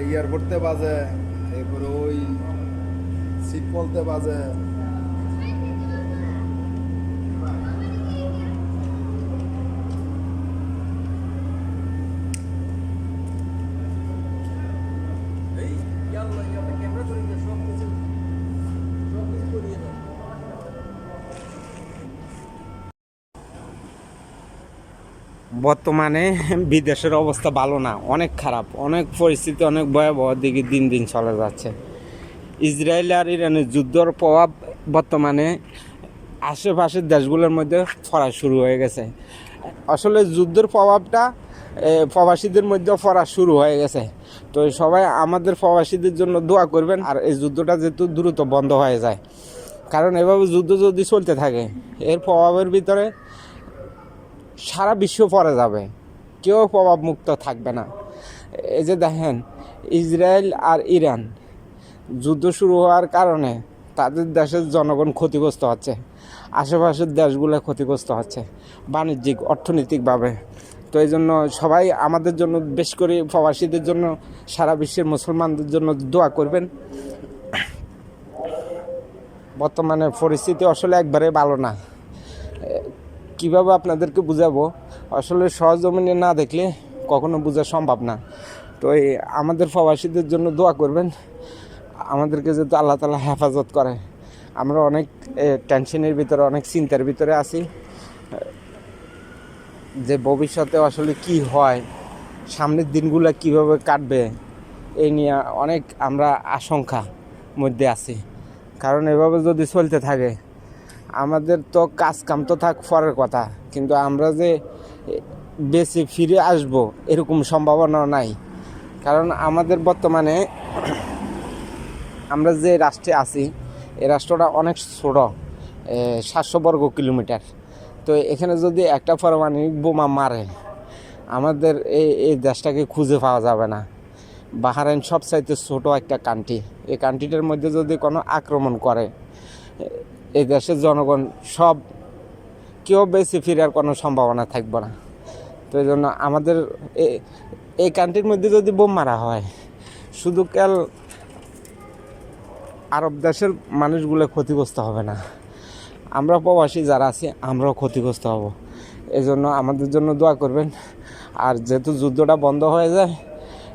এয়ারপোর্টতে বাজে এরপরে ওই সিট বলতে বাজে এই ইয়াল্লা ইয়াল্লা ক্যামেরা করে নিয়ে সব কিছু সব কিছু করিয়ে দাও বর্তমানে বিদেশের অবস্থা ভালো না, অনেক খারাপ, অনেক পরিস্থিতি, অনেক ভয়াবহ দিকে দিন দিন চলে যাচ্ছে। ইসরায়েল আর ইরানের যুদ্ধর প্রভাব বর্তমানে আশেপাশের দেশগুলোর মধ্যে ফরা শুরু হয়ে গেছে। আসলে যুদ্ধের প্রভাবটা প্রবাসীদের মধ্যে ফরা শুরু হয়ে গেছে। তো সবাই আমাদের প্রবাসীদের জন্য দোয়া করবেন, আর এই যুদ্ধটা যেহেতু দ্রুত বন্ধ হয়ে যায়। কারণ এভাবে যুদ্ধ যদি চলতে থাকে, এর প্রভাবের ভিতরে সারা বিশ্ব পড়ে যাবে। কেউ প্রভাব মুক্ত থাকবে না। এই যে দেখেন, ইসরায়েল আর ইরান যুদ্ধ শুরু হওয়ার কারণে তাদের দেশের জনগণ ক্ষতিগ্রস্ত হচ্ছে। আশেপাশের দেশগুলো ক্ষতিগ্রস্ত হচ্ছে বাণিজ্যিক, অর্থনৈতিকভাবে। তো এই জন্য সবাই আমাদের জন্য, বেশ করে প্রবাসীদের জন্য, সারা বিশ্বের মুসলমানদের জন্য দোয়া করবেন। বর্তমানে পরিস্থিতি আসলে একবারে ভালো না। কীভাবে আপনাদেরকে বুঝাবো? আসলে সহজমিনে না দেখলে কখনো বোঝা সম্ভব না। তো এই আমাদের প্রবাসীদের জন্য দোয়া করবেন। আমাদেরকে যেহেতু আল্লাহ তালা হেফাজত করে। আমরা অনেক টেনশনের ভিতরে, অনেক চিন্তার ভিতরে আছি। যে ভবিষ্যতে আসলে কি হয়, সামনের দিনগুলো কীভাবে কাটবে এই নিয়ে অনেক আমরা আশঙ্কা মধ্যে আছি। কারণ এভাবে যদি চলতে থাকে আমাদের তো কাজ কাম তো থাক পরের কথা, কিন্তু আমরা যে বেশি ফিরে আসব এরকম সম্ভাবনা নাই। কারণ আমাদের বর্তমানে আমরা যে রাষ্ট্রে আছি, এই রাষ্ট্রটা অনেক ছোট সাতশো বর্গ কিলোমিটার। তো এখানে যদি একটা পারমাণবিক বোমা মারে, আমাদের এই এই দেশটাকে খুঁজে পাওয়া যাবে না। বাহারাইন সবচাইতে ছোট একটা কান্ট্রি এই কান্ট্রিটার মধ্যে যদি কোনো আক্রমণ করে এই দেশের জনগণ সব কেউ বেশি ফিরার কোনো সম্ভাবনা থাকবে না। তো এই জন্য আমাদের এই কান্ট্রির মধ্যে যদি বোম মারা হয়, শুধু কেল আরব দেশের মানুষগুলো ক্ষতিগ্রস্ত হবে না। আমরা প্রবাসী যারা আছি, আমরাও ক্ষতিগ্রস্ত হব। এই জন্য আমাদের জন্য দোয়া করবেন। আর যেহেতু যুদ্ধটা বন্ধ হয়ে যায়,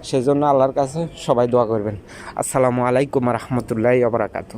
সেজন্য আল্লাহর কাছে সবাই দোয়া করবেন। আসসালামু আলাইকুম রহমতুল্লাহ আবরাকাতু